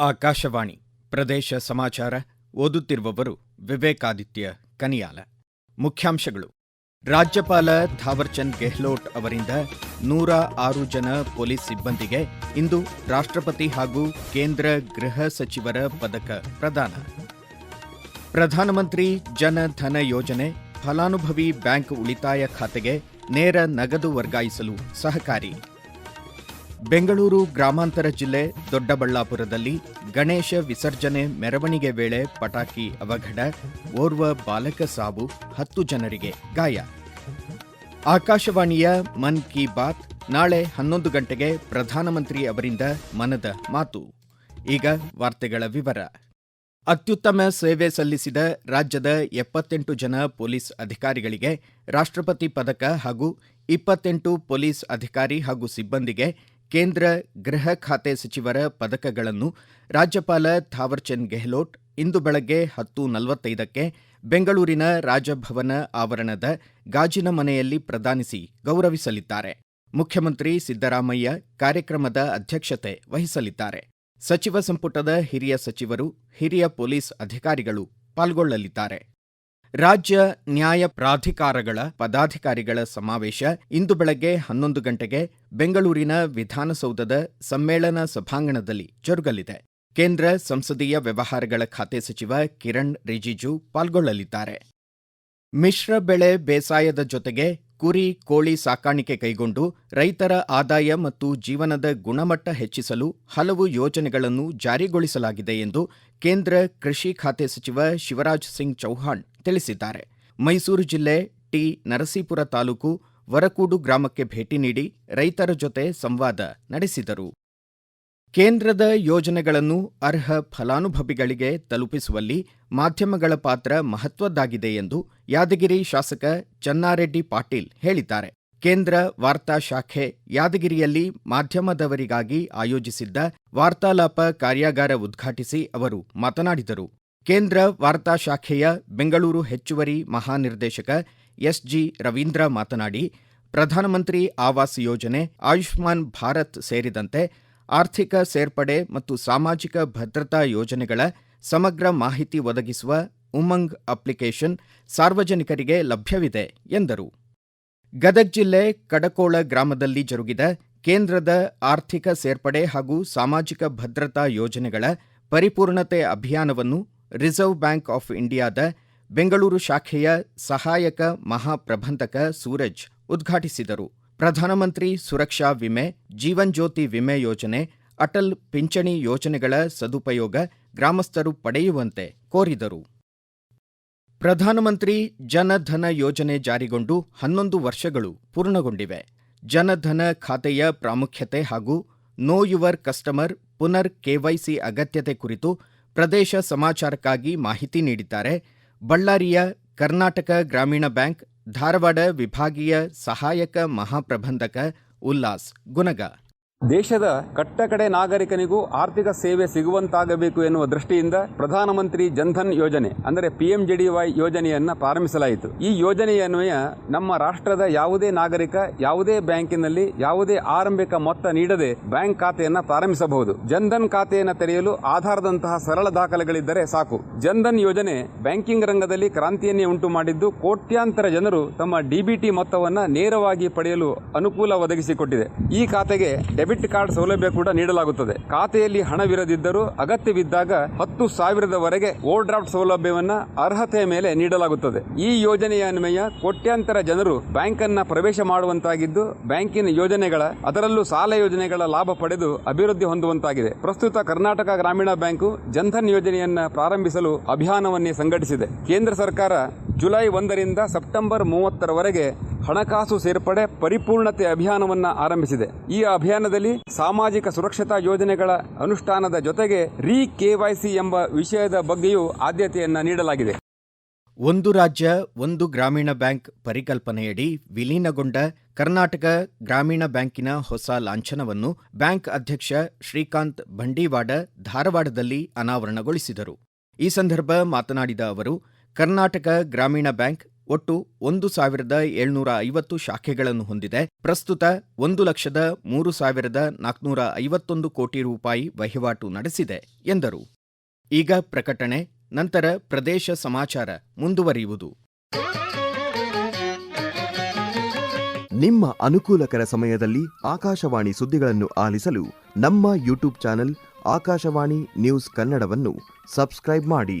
ಆಕಾಶವಾಣಿ ಪ್ರದೇಶ ಸಮಾಚಾರ ಓದುತ್ತಿರುವವರು ವಿವೇಕಾದಿತ್ಯ ಕನಿಯಾಲ. ಮುಖ್ಯಾಂಶಗಳು. ರಾಜ್ಯಪಾಲ ಥಾವರ್ಚಂದ್ ಗೆಹ್ಲೋಟ್ ಅವರಿಂದ ನೂರ ಆರು ಜನ ಪೊಲೀಸ್ ಸಿಬ್ಬಂದಿಗೆ ಇಂದು ರಾಷ್ಟ್ರಪತಿ ಹಾಗೂ ಕೇಂದ್ರ ಗೃಹ ಸಚಿವರ ಪದಕ ಪ್ರದಾನ. ಪ್ರಧಾನಮಂತ್ರಿ ಜನ ಧನ ಯೋಜನೆ ಫಲಾನುಭವಿ ಬ್ಯಾಂಕ್ ಉಳಿತಾಯ ಖಾತೆಗೆ ನೇರ ನಗದು ವರ್ಗಾಯಿಸಲು ಸಹಕಾರಿ. ಬೆಂಗಳೂರು ಗ್ರಾಮಾಂತರ ಜಿಲ್ಲೆ ದೊಡ್ಡಬಳ್ಳಾಪುರದಲ್ಲಿ ಗಣೇಶ ವಿಸರ್ಜನೆ ಮೆರವಣಿಗೆ ವೇಳೆ ಪಟಾಕಿ ಅವಘಡ, ಓರ್ವ ಬಾಲಕ ಸಾವು, ಹತ್ತು ಜನರಿಗೆ ಗಾಯ. ಆಕಾಶವಾಣಿಯ ಮನ್ ಕಿ ಬಾತ್ ನಾಳೆ ಹನ್ನೊಂದು ಗಂಟೆಗೆ ಪ್ರಧಾನಮಂತ್ರಿ ಅವರಿಂದ ಮನದ ಮಾತು. ಈಗ ವಾರ್ತೆಗಳ ವಿವರ. ಅತ್ಯುತ್ತಮ ಸೇವೆ ಸಲ್ಲಿಸಿದ ರಾಜ್ಯದ ಎಪ್ಪತ್ತೆಂಟು ಜನ ಪೊಲೀಸ್ ಅಧಿಕಾರಿಗಳಿಗೆ ರಾಷ್ಟ್ರಪತಿ ಪದಕ ಹಾಗೂ ಇಪ್ಪತ್ತೆಂಟು ಪೊಲೀಸ್ ಅಧಿಕಾರಿ ಹಾಗೂ ಸಿಬ್ಬಂದಿಗೆ ಕೇಂದ್ರ ಗೃಹ ಖಾತೆ ಸಚಿವರ ಪದಕಗಳನ್ನು ರಾಜ್ಯಪಾಲ ಥಾವರ್ಚಂದ್ ಗೆಹ್ಲೋಟ್ ಇಂದು ಬೆಳಗ್ಗೆ ಹತ್ತು ನಲವತ್ತೈದಕ್ಕೆ ಬೆಂಗಳೂರಿನ ರಾಜಭವನ ಆವರಣದ ಗಾಜಿನ ಮನೆಯಲ್ಲಿ ಪ್ರದಾನಿಸಿ ಗೌರವಿಸಲಿದ್ದಾರೆ. ಮುಖ್ಯಮಂತ್ರಿ ಸಿದ್ದರಾಮಯ್ಯ ಕಾರ್ಯಕ್ರಮದ ಅಧ್ಯಕ್ಷತೆ ವಹಿಸಲಿದ್ದಾರೆ. ಸಚಿವ ಸಂಪುಟದ ಹಿರಿಯ ಸಚಿವರು, ಹಿರಿಯ ಪೊಲೀಸ್ ಅಧಿಕಾರಿಗಳು ಪಾಲ್ಗೊಳ್ಳಲಿದ್ದಾರೆ. ರಾಜ್ಯ ನ್ಯಾಯ ಪ್ರಾಧಿಕಾರಗಳ ಪದಾಧಿಕಾರಿಗಳ ಸಮಾವೇಶ ಇಂದು ಬೆಳಗ್ಗೆ ಹನ್ನೊಂದು ಗಂಟೆಗೆ ಬೆಂಗಳೂರಿನ ವಿಧಾನಸೌಧದ ಸಮ್ಮೇಳನ ಸಭಾಂಗಣದಲ್ಲಿ ಜರುಗಲಿದೆ. ಕೇಂದ್ರ ಸಂಸದೀಯ ವ್ಯವಹಾರಗಳ ಖಾತೆ ಸಚಿವ ಕಿರಣ್ ರಿಜಿಜು ಪಾಲ್ಗೊಳ್ಳಲಿದ್ದಾರೆ. ಮಿಶ್ರ ಬೆಳೆ ಬೇಸಾಯದ ಜೊತೆಗೆ ಕುರಿ, ಕೋಳಿ ಸಾಕಾಣಿಕೆ ಕೈಗೊಂಡು ರೈತರ ಆದಾಯ ಮತ್ತು ಜೀವನದ ಗುಣಮಟ್ಟ ಹೆಚ್ಚಿಸಲು ಹಲವು ಯೋಜನೆಗಳನ್ನು ಜಾರಿಗೊಳಿಸಲಾಗಿದೆ ಎಂದು ಕೇಂದ್ರ ಕೃಷಿ ಖಾತೆ ಸಚಿವ ಶಿವರಾಜ್ ಸಿಂಗ್ ಚೌಹಾಣ್ ತಿಳಿಸಿದ್ದಾರೆ. ಮೈಸೂರು ಜಿಲ್ಲೆ ಟಿ. ನರಸೀಪುರ ತಾಲೂಕು ವರಕೂಡು ಗ್ರಾಮಕ್ಕೆ ಭೇಟಿ ನೀಡಿ ರೈತರ ಜೊತೆ ಸಂವಾದ ನಡೆಸಿದರು. ಕೇಂದ್ರದ ಯೋಜನೆಗಳನ್ನು ಅರ್ಹ ಫಲಾನುಭವಿಗಳಿಗೆ ತಲುಪಿಸುವಲ್ಲಿ ಮಾಧ್ಯಮಗಳ ಪಾತ್ರ ಮಹತ್ವದ್ದಾಗಿದೆ ಎಂದು ಯಾದಗಿರಿ ಶಾಸಕ ಚನ್ನಾರೆಡ್ಡಿ ಪಾಟೀಲ್ ಹೇಳಿದ್ದಾರೆ. ಕೇಂದ್ರ ವಾರ್ತಾ ಶಾಖೆ ಯಾದಗಿರಿಯಲ್ಲಿ ಮಾಧ್ಯಮದವರಿಗಾಗಿ ಆಯೋಜಿಸಿದ್ದ ವಾರ್ತಾಲಾಪ ಕಾರ್ಯಾಗಾರ ಉದ್ಘಾಟಿಸಿ ಅವರು ಮಾತನಾಡಿದರು. ಕೇಂದ್ರ ವಾರ್ತಾ ಶಾಖೆಯ ಬೆಂಗಳೂರು ಹೆಚ್ಚುವರಿ ಮಹಾನಿರ್ದೇಶಕ ಎಸ್ಜಿ ರವೀಂದ್ರ ಮಾತನಾಡಿ, ಪ್ರಧಾನಮಂತ್ರಿ ಆವಾಸ್ ಯೋಜನೆ ಆಯುಷ್ಮಾನ್ ಭಾರತ್ ಸೇರಿದಂತೆ ಆರ್ಥಿಕ ಸೇರ್ಪಡೆ ಮತ್ತು ಸಾಮಾಜಿಕ ಭದ್ರತಾ ಯೋಜನೆಗಳ ಸಮಗ್ರ ಮಾಹಿತಿ ಒದಗಿಸುವ ಉಮಂಗ್ ಅಪ್ಲಿಕೇಶನ್ ಸಾರ್ವಜನಿಕರಿಗೆ ಲಭ್ಯವಿದೆ, ಎಂದರು. ಗದಗ್ ಜಿಲ್ಲೆ ಕಡಕೋಳ ಗ್ರಾಮದಲ್ಲಿ ಜರುಗಿದ ಕೇಂದ್ರದ ಆರ್ಥಿಕ ಸೇರ್ಪಡೆ ಹಾಗೂ ಸಾಮಾಜಿಕ ಭದ್ರತಾ ಯೋಜನೆಗಳ ಪರಿಪೂರ್ಣತೆ ಅಭಿಯಾನವನ್ನು ರಿಸರ್ವ್ ಬ್ಯಾಂಕ್ ಆಫ್ ಇಂಡಿಯಾದ ಬೆಂಗಳೂರು ಶಾಖೆಯ ಸಹಾಯಕ ಮಹಾಪ್ರಬಂಧಕ ಸೂರಜ್ ಉದ್ಘಾಟಿಸಿದರು. ಪ್ರಧಾನಮಂತ್ರಿ ಸುರಕ್ಷಾ ವಿಮೆ, ಜೀವನ್ ಜ್ಯೋತಿ ವಿಮೆ ಯೋಜನೆ, ಅಟಲ್ ಪಿಂಚಣಿ ಯೋಜನೆಗಳ ಸದುಪಯೋಗ ಗ್ರಾಮಸ್ಥರು ಪಡೆಯುವಂತೆ ಕೋರಿದರು. ಪ್ರಧಾನಮಂತ್ರಿ ಜನಧನ ಯೋಜನೆ ಜಾರಿಗೊಂಡು ಹನ್ನೊಂದು ವರ್ಷಗಳು ಪೂರ್ಣಗೊಂಡಿವೆ. ಜನಧನ ಖಾತೆಯ ಪ್ರಾಮುಖ್ಯತೆ ಹಾಗೂ ನೋ ಯುವರ್ ಕಸ್ಟಮರ್ ಪುನರ್ ಕೆವೈಸಿ ಅಗತ್ಯತೆ ಕುರಿತು ಪ್ರದೇಶ ಸಮಾಚಾರಕ್ಕಾಗಿ ಮಾಹಿತಿ ನೀಡಿದ್ದಾರೆ. ಬಳ್ಳಾರಿಯ ಕರ್ನಾಟಕ ಗ್ರಾಮೀಣ ಬ್ಯಾಂಕ್ ಧಾರವಾಡ ವಿಭಾಗೀಯ ಸಹಾಯಕ ಮಹಾಪ್ರಬಂಧಕ ಉಲ್ಲಾಸ್ ಗುನಗ. ದೇಶದ ಕಟ್ಟಕಡೆ ನಾಗರಿಕನಿಗೂ ಆರ್ಥಿಕ ಸೇವೆ ಸಿಗುವಂತಾಗಬೇಕು ಎನ್ನುವ ದೃಷ್ಟಿಯಿಂದ ಪ್ರಧಾನಮಂತ್ರಿ ಜನ್ಧನ್ ಯೋಜನೆ, ಅಂದರೆ ಪಿಎಂಜೆಡಿವೈ ಯೋಜನೆಯನ್ನ ಪ್ರಾರಂಭಿಸಲಾಯಿತು. ಈ ಯೋಜನೆಯನ್ವಯ ನಮ್ಮ ರಾಷ್ಟ್ರದ ಯಾವುದೇ ನಾಗರಿಕ, ಯಾವುದೇ ಬ್ಯಾಂಕಿನಲ್ಲಿ ಯಾವುದೇ ಆರಂಭಿಕ ಮೊತ್ತ ನೀಡದೆ ಬ್ಯಾಂಕ್ ಖಾತೆಯನ್ನ ಪ್ರಾರಂಭಿಸಬಹುದು. ಜನ್ಧನ್ ಖಾತೆಯನ್ನು ತೆರೆಯಲು ಆಧಾರದಂತಹ ಸರಳ ದಾಖಲೆಗಳಿದ್ದರೆ ಸಾಕು. ಜನ್ಧನ್ ಯೋಜನೆ ಬ್ಯಾಂಕಿಂಗ್ ರಂಗದಲ್ಲಿ ಕ್ರಾಂತಿಯನ್ನೇ ಉಂಟು ಮಾಡಿದ್ದು ಕೋಟ್ಯಾಂತರ ಜನರು ತಮ್ಮ ಡಿಬಿಟಿ ಮೊತ್ತವನ್ನ ನೇರವಾಗಿ ಪಡೆಯಲು ಅನುಕೂಲ ಒದಗಿಸಿಕೊಟ್ಟಿದೆ. ಈ ಖಾತೆಗೆ ಡೆಬಿಟ್ ಕಾರ್ಡ್ ಸೌಲಭ್ಯ ಕೂಡ ನೀಡಲಾಗುತ್ತದೆ. ಖಾತೆಯಲ್ಲಿ ಹಣವಿರದಿದ್ದರೂ ಅಗತ್ಯವಿದ್ದಾಗ ಹತ್ತು ಸಾವಿರದವರೆಗೆ ಓವರ್ ಡ್ರಾಫ್ಟ್ ಸೌಲಭ್ಯವನ್ನು ಅರ್ಹತೆಯ ಮೇಲೆ ನೀಡಲಾಗುತ್ತದೆ. ಈ ಯೋಜನೆಯ ಅನ್ವಯ ಕೋಟ್ಯಾಂತರ ಜನರು ಬ್ಯಾಂಕ್ ಪ್ರವೇಶ ಮಾಡುವಂತಾಗಿದ್ದು, ಬ್ಯಾಂಕಿನ ಯೋಜನೆಗಳ, ಅದರಲ್ಲೂ ಸಾಲ ಯೋಜನೆಗಳ ಲಾಭ ಪಡೆದು ಅಭಿವೃದ್ಧಿ ಹೊಂದುವಂತಾಗಿದೆ. ಪ್ರಸ್ತುತ ಕರ್ನಾಟಕ ಗ್ರಾಮೀಣ ಬ್ಯಾಂಕು ಜನ್ಧನ್ ಯೋಜನೆಯನ್ನ ಪ್ರಾರಂಭಿಸಲು ಅಭಿಯಾನವನ್ನೇ ಸಂಘಟಿಸಿದೆ. ಕೇಂದ್ರ ಸರ್ಕಾರ ಜುಲೈ ಒಂದರಿಂದ ಸೆಪ್ಟೆಂಬರ್ ಮೂವತ್ತರವರೆಗೆ ಹಣಕಾಸು ಸೇರ್ಪಡೆ ಪರಿಪೂರ್ಣತೆ ಅಭಿಯಾನವನ್ನು ಆರಂಭಿಸಿದೆ. ಈ ಅಭಿಯಾನದಲ್ಲಿ ಸಾಮಾಜಿಕ ಸುರಕ್ಷತಾ ಯೋಜನೆಗಳ ಅನುಷ್ಠಾನದ ಜೊತೆಗೆ ರೀ ಕೆವೈಸಿ ಎಂಬ ವಿಷಯದ ಬಗ್ಗೆಯೂ ಆದ್ಯತೆಯನ್ನು ನೀಡಲಾಗಿದೆ. ಒಂದು ರಾಜ್ಯ, ಒಂದು ಗ್ರಾಮೀಣ ಬ್ಯಾಂಕ್ ಪರಿಕಲ್ಪನೆಯಡಿ ವಿಲೀನಗೊಂಡ ಕರ್ನಾಟಕ ಗ್ರಾಮೀಣ ಬ್ಯಾಂಕಿನ ಹೊಸ ಲಾಂಛನವನ್ನು ಬ್ಯಾಂಕ್ ಅಧ್ಯಕ್ಷ ಶ್ರೀಕಾಂತ್ ಬಂಡೀವಾಡ ಧಾರವಾಡದಲ್ಲಿ ಅನಾವರಣಗೊಳಿಸಿದರು. ಈ ಸಂದರ್ಭ ಮಾತನಾಡಿದ ಅವರು ಕರ್ನಾಟಕ ಗ್ರಾಮೀಣ ಬ್ಯಾಂಕ್ ಒಟ್ಟು ಒಂದು ಸಾವಿರದ ಏಳ್ನೂರ ಐವತ್ತು ಶಾಖೆಗಳನ್ನು ಹೊಂದಿದೆ. ಪ್ರಸ್ತುತ ಒಂದು ಲಕ್ಷದ ಮೂರು ಸಾವಿರದ ನಾಲ್ಕುನೂರ ಐವತ್ತೊಂದು ಕೋಟಿ ರೂಪಾಯಿ ವಹಿವಾಟು ನಡೆಸಿದೆ, ಎಂದರು. ಈಗ ಪ್ರಕಟಣೆ, ನಂತರ ಪ್ರದೇಶ ಸಮಾಚಾರ ಮುಂದುವರಿಯುವುದು. ನಿಮ್ಮ ಅನುಕೂಲಕರ ಸಮಯದಲ್ಲಿ ಆಕಾಶವಾಣಿ ಸುದ್ದಿಗಳನ್ನು ಆಲಿಸಲು ನಮ್ಮ ಯೂಟ್ಯೂಬ್ ಚಾನೆಲ್ ಆಕಾಶವಾಣಿ ನ್ಯೂಸ್ ಕನ್ನಡವನ್ನು ಸಬ್ಸ್ಕ್ರೈಬ್ ಮಾಡಿ.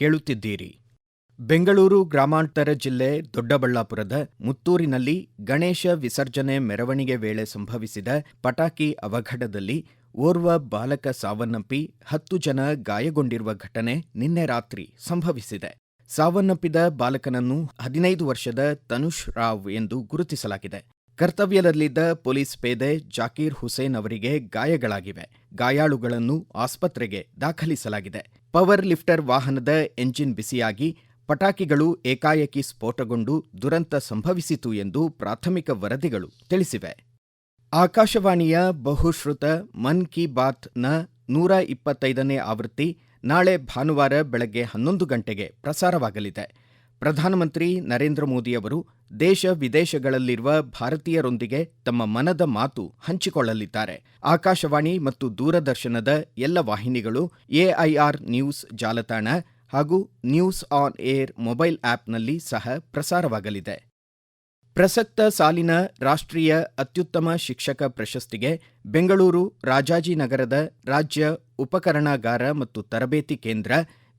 ಕೇಳುತ್ತಿದ್ದೀರಿ. ಬೆಂಗಳೂರು ಗ್ರಾಮಾಂತರ ಜಿಲ್ಲೆ ದೊಡ್ಡಬಳ್ಳಾಪುರದ ಮುತ್ತೂರಿನಲ್ಲಿ ಗಣೇಶ ವಿಸರ್ಜನೆ ಮೆರವಣಿಗೆ ವೇಳೆ ಸಂಭವಿಸಿದ ಪಟಾಕಿ ಅವಘಡದಲ್ಲಿ ಓರ್ವ ಬಾಲಕ ಸಾವನ್ನಪ್ಪಿ ಹತ್ತು ಜನ ಗಾಯಗೊಂಡಿರುವ ಘಟನೆ ನಿನ್ನೆ ರಾತ್ರಿ ಸಂಭವಿಸಿದೆ. ಸಾವನ್ನಪ್ಪಿದ ಬಾಲಕನನ್ನು ಹದಿನೈದು ವರ್ಷದ ತನುಷ್ ರಾವ್ ಎಂದು ಗುರುತಿಸಲಾಗಿದೆ. ಕರ್ತವ್ಯದಲ್ಲಿದ್ದ ಪೊಲೀಸ್ ಪೇದೆ ಜಾಕೀರ್ ಹುಸೇನ್ ಅವರಿಗೆ ಗಾಯಗಳಾಗಿವೆ. ಗಾಯಾಳುಗಳನ್ನು ಆಸ್ಪತ್ರೆಗೆ ದಾಖಲಿಸಲಾಗಿದೆ. ಪವರ್ ಲಿಫ್ಟರ್ ವಾಹನದ ಎಂಜಿನ್ ಬಿಸಿಯಾಗಿ ಪಟಾಕಿಗಳು ಏಕಾಏಕಿ ಸ್ಫೋಟಗೊಂಡು ದುರಂತ ಸಂಭವಿಸಿತು ಎಂದು ಪ್ರಾಥಮಿಕ ವರದಿಗಳು ತಿಳಿಸಿವೆ. ಆಕಾಶವಾಣಿಯ ಬಹುಶ್ರುತ ಮನ್ ಕಿ ಬಾತ್ನ ನೂರ ಇಪ್ಪತ್ತೈದನೇ ಆವೃತ್ತಿ ನಾಳೆ ಭಾನುವಾರ ಬೆಳಗ್ಗೆ ಹನ್ನೊಂದು ಗಂಟೆಗೆ ಪ್ರಸಾರವಾಗಲಿದೆ. ಪ್ರಧಾನಮಂತ್ರಿ ನರೇಂದ್ರ ಮೋದಿಯವರು ದೇಶ ವಿದೇಶಗಳಲ್ಲಿರುವ ಭಾರತೀಯರೊಂದಿಗೆ ತಮ್ಮ ಮನದ ಮಾತು ಹಂಚಿಕೊಳ್ಳಲಿದ್ದಾರೆ. ಆಕಾಶವಾಣಿ ಮತ್ತು ದೂರದರ್ಶನದ ಎಲ್ಲ ವಾಹಿನಿಗಳು ಎಐಆರ್ ನ್ಯೂಸ್ ಜಾಲತಾಣ ಹಾಗೂ ನ್ಯೂಸ್ ಆನ್ ಏರ್ ಮೊಬೈಲ್ ಆಪ್ನಲ್ಲಿ ಸಹ ಪ್ರಸಾರವಾಗಲಿದೆ. ಪ್ರಸಕ್ತ ಸಾಲಿನ ರಾಷ್ಟ್ರೀಯ ಅತ್ಯುತ್ತಮ ಶಿಕ್ಷಕ ಪ್ರಶಸ್ತಿಗೆ ಬೆಂಗಳೂರು ರಾಜಾಜಿನಗರದ ರಾಜ್ಯ ಉಪಕರಣಾಗಾರ ಮತ್ತು ತರಬೇತಿ ಕೇಂದ್ರ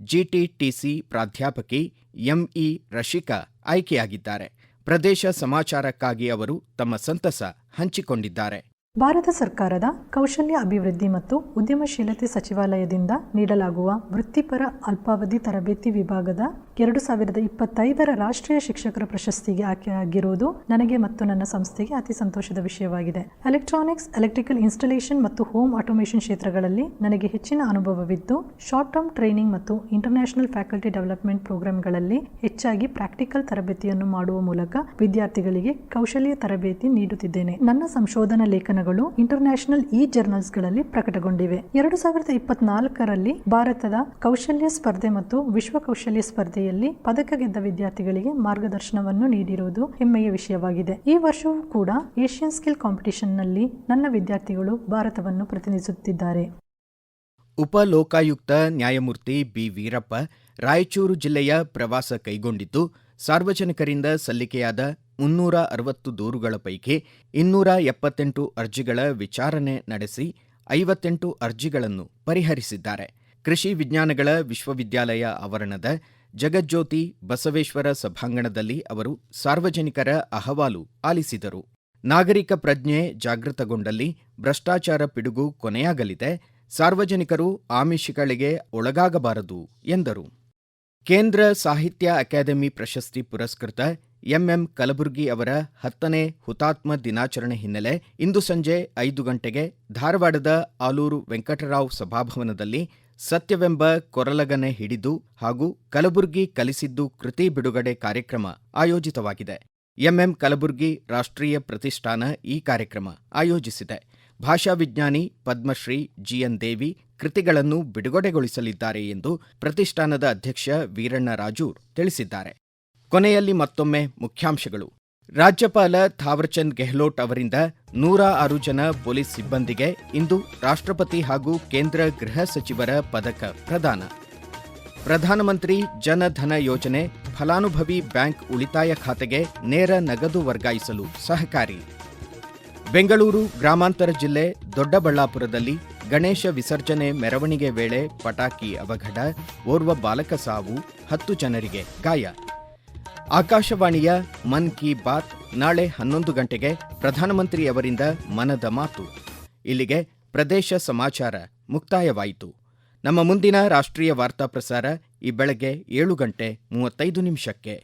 ಜಿಟಿಟಿಸಿ ಪ್ರಾಧ್ಯಾಪಕಿ ಎಂಇ ರಶಿಕಾ ಆಯ್ಕೆಯಾಗಿದ್ದಾರೆ. ಪ್ರದೇಶ ಸಮಾಚಾರಕ್ಕಾಗಿ ಅವರು ತಮ್ಮ ಸಂತಸ ಹಂಚಿಕೊಂಡಿದ್ದಾರೆ. ಭಾರತ ಸರ್ಕಾರದ ಕೌಶಲ್ಯ ಅಭಿವೃದ್ಧಿ ಮತ್ತು ಉದ್ಯಮಶೀಲತೆ ಸಚಿವಾಲಯದಿಂದ ನೀಡಲಾಗುವ ವೃತ್ತಿಪರ ಅಲ್ಪಾವಧಿ ತರಬೇತಿ ವಿಭಾಗದ ಎರಡು ಸಾವಿರದ ಇಪ್ಪತ್ತೈದರ ರಾಷ್ಟ್ರೀಯ ಶಿಕ್ಷಕರ ಪ್ರಶಸ್ತಿಗೆ ಆಯ್ಕೆಯಾಗಿರುವುದು ನನಗೆ ಮತ್ತು ನನ್ನ ಸಂಸ್ಥೆಗೆ ಅತಿ ಸಂತೋಷದ ವಿಷಯವಾಗಿದೆ. ಎಲೆಕ್ಟ್ರಾನಿಕ್ಸ್ ಎಲೆಕ್ಟ್ರಿಕಲ್ ಇನ್ಸ್ಟಾಲೇಷನ್ ಮತ್ತು ಹೋಮ್ ಆಟೋಮೇಷನ್ ಕ್ಷೇತ್ರಗಳಲ್ಲಿ ನನಗೆ ಹೆಚ್ಚಿನ ಅನುಭವವಿದ್ದು ಶಾರ್ಟ್ ಟರ್ಮ್ ಟ್ರೈನಿಂಗ್ ಮತ್ತು ಇಂಟರ್ನ್ಯಾಷನಲ್ ಫ್ಯಾಕಲ್ಟಿ ಡೆವಲಪ್ಮೆಂಟ್ ಪ್ರೋಗ್ರಾಂಗಳಲ್ಲಿ ಹೆಚ್ಚಾಗಿ ಪ್ರಾಕ್ಟಿಕಲ್ ತರಬೇತಿಯನ್ನು ಮಾಡುವ ಮೂಲಕ ವಿದ್ಯಾರ್ಥಿಗಳಿಗೆ ಕೌಶಲ್ಯ ತರಬೇತಿ ನೀಡುತ್ತಿದ್ದೇನೆ. ನನ್ನ ಸಂಶೋಧನಾ ಲೇಖನಗಳು ಇಂಟರ್ನ್ಯಾಷನಲ್ ಇ ಜರ್ನಲ್ಸ್ಗಳಲ್ಲಿ ಪ್ರಕಟಗೊಂಡಿವೆ. ಎರಡು ಸಾವಿರದ ಇಪ್ಪತ್ನಾಲ್ಕರಲ್ಲಿ ಭಾರತದ ಕೌಶಲ್ಯ ಸ್ಪರ್ಧೆ ಮತ್ತು ವಿಶ್ವ ಕೌಶಲ್ಯ ಸ್ಪರ್ಧೆಯಲ್ಲಿ ಪದಕ ಗೆದ್ದ ವಿದ್ಯಾರ್ಥಿಗಳಿಗೆ ಮಾರ್ಗದರ್ಶನವನ್ನು ನೀಡಿರುವುದು ಹೆಮ್ಮೆಯ ವಿಷಯವಾಗಿದೆ. ಈ ವರ್ಷವೂ ಕೂಡ ಏಷ್ಯನ್ ಸ್ಕಿಲ್ ಕಾಂಪಿಟಿಷನ್ನಲ್ಲಿ ನನ್ನ ವಿದ್ಯಾರ್ಥಿಗಳು ಭಾರತವನ್ನು ಪ್ರತಿನಿಧಿಸುತ್ತಿದ್ದಾರೆ. ಉಪ ಲೋಕಾಯುಕ್ತ ನ್ಯಾಯಮೂರ್ತಿ ಬಿ. ವೀರಪ್ಪ ರಾಯಚೂರು ಜಿಲ್ಲೆಯ ಪ್ರವಾಸ ಕೈಗೊಂಡಿದ್ದು, ಸಾರ್ವಜನಿಕರಿಂದ ಸಲ್ಲಿಕೆಯಾದ ಮುನ್ನೂರ ಅರವತ್ತು ದೂರುಗಳ ಪೈಕಿ ಇನ್ನೂರ ಎಪ್ಪತ್ತೆಂಟು ಅರ್ಜಿಗಳ ವಿಚಾರಣೆ ನಡೆಸಿ ಐವತ್ತೆಂಟು ಅರ್ಜಿಗಳನ್ನು ಪರಿಹರಿಸಿದ್ದಾರೆ. ಕೃಷಿ ವಿಜ್ಞಾನಗಳ ವಿಶ್ವವಿದ್ಯಾಲಯ ಆವರಣದ ಜಗಜ್ಯೋತಿ ಬಸವೇಶ್ವರ ಸಭಾಂಗಣದಲ್ಲಿ ಅವರು ಸಾರ್ವಜನಿಕರ ಅಹವಾಲು ಆಲಿಸಿದರು. ನಾಗರಿಕ ಪ್ರಜ್ಞೆ ಜಾಗೃತಗೊಂಡಲ್ಲಿ ಭ್ರಷ್ಟಾಚಾರ ಪಿಡುಗು ಕೊನೆಯಾಗಲಿದೆ. ಸಾರ್ವಜನಿಕರು ಆಮಿಷಗಳಿಗೆ ಒಳಗಾಗಬಾರದು ಎಂದರು. ಕೇಂದ್ರ ಸಾಹಿತ್ಯ ಅಕಾಡೆಮಿ ಪ್ರಶಸ್ತಿ ಪುರಸ್ಕೃತ ಎಂಎಂ ಕಲಬುರ್ಗಿ ಅವರ ಹತ್ತನೇ ಹುತಾತ್ಮ ದಿನಾಚರಣೆ ಹಿನ್ನೆಲೆ ಇಂದು ಸಂಜೆ ಐದು ಗಂಟೆಗೆ ಧಾರವಾಡದ ಆಲೂರು ವೆಂಕಟರಾವ್ ಸಭಾಭವನದಲ್ಲಿ ಸತ್ಯವೆಂಬ ಕೊರಲಗನೆ ಹಿಡಿದು ಹಾಗೂ ಕಲಬುರ್ಗಿ ಕಲಿಸಿದ್ದು ಕೃತಿ ಬಿಡುಗಡೆ ಕಾರ್ಯಕ್ರಮ ಆಯೋಜಿತವಾಗಿದೆ. ಎಂಎಂ ಕಲಬುರ್ಗಿ ರಾಷ್ಟ್ರೀಯ ಪ್ರತಿಷ್ಠಾನ ಈ ಕಾರ್ಯಕ್ರಮ ಆಯೋಜಿಸಿದೆ. ಭಾಷಾ ವಿಜ್ಞಾನಿ ಪದ್ಮಶ್ರೀ ಜಿಎನ್ ದೇವಿ ಕೃತಿಗಳನ್ನು ಬಿಡುಗಡೆಗೊಳಿಸಲಿದ್ದಾರೆ ಎಂದು ಪ್ರತಿಷ್ಠಾನದ ಅಧ್ಯಕ್ಷ ವೀರಣ್ಣ ರಾಜೂರ್ ತಿಳಿಸಿದ್ದಾರೆ. ಕೊನೆಯಲ್ಲಿ ಮತ್ತೊಮ್ಮೆ ಮುಖ್ಯಾಂಶಗಳು. ರಾಜ್ಯಪಾಲ ಥಾವರ್ಚಂದ್ ಗೆಹ್ಲೋಟ್ ಅವರಿಂದ ನೂರ ಆರು ಜನ ಪೊಲೀಸ್ ಸಿಬ್ಬಂದಿಗೆ ಇಂದು ರಾಷ್ಟ್ರಪತಿ ಹಾಗೂ ಕೇಂದ್ರ ಗೃಹ ಸಚಿವರ ಪದಕ ಪ್ರದಾನ. ಪ್ರಧಾನಮಂತ್ರಿ ಜನ ಯೋಜನೆ ಫಲಾನುಭವಿ ಬ್ಯಾಂಕ್ ಉಳಿತಾಯ ಖಾತೆಗೆ ನೇರ ನಗದು ವರ್ಗಾಯಿಸಲು ಸಹಕಾರಿ. ಬೆಂಗಳೂರು ಗ್ರಾಮಾಂತರ ಜಿಲ್ಲೆ ದೊಡ್ಡಬಳ್ಳಾಪುರದಲ್ಲಿ ಗಣೇಶ ವಿಸರ್ಜನೆ ಮೆರವಣಿಗೆ ವೇಳೆ ಪಟಾಕಿ ಅವಘಡ, ಓರ್ವ ಬಾಲಕ ಸಾವು, ಹತ್ತು ಜನರಿಗೆ ಗಾಯ. ಆಕಾಶವಾಣಿಯ ಮನ್ ಕಿ ಬಾತ್ ನಾಳೆ ಹನ್ನೊಂದು ಗಂಟೆಗೆ ಪ್ರಧಾನಮಂತ್ರಿಯವರಿಂದ ಮನದ ಮಾತು. ಇಲ್ಲಿಗೆ ಪ್ರದೇಶ ಸಮಾಚಾರ ಮುಕ್ತಾಯವಾಯಿತು. ನಮ್ಮ ಮುಂದಿನ ರಾಷ್ಟ್ರೀಯ ವಾರ್ತಾ ಪ್ರಸಾರ ಈ ಬೆಳಗ್ಗೆ ಏಳು ಗಂಟೆ ಮೂವತ್ತೈದು ನಿಮಿಷಕ್ಕೆ.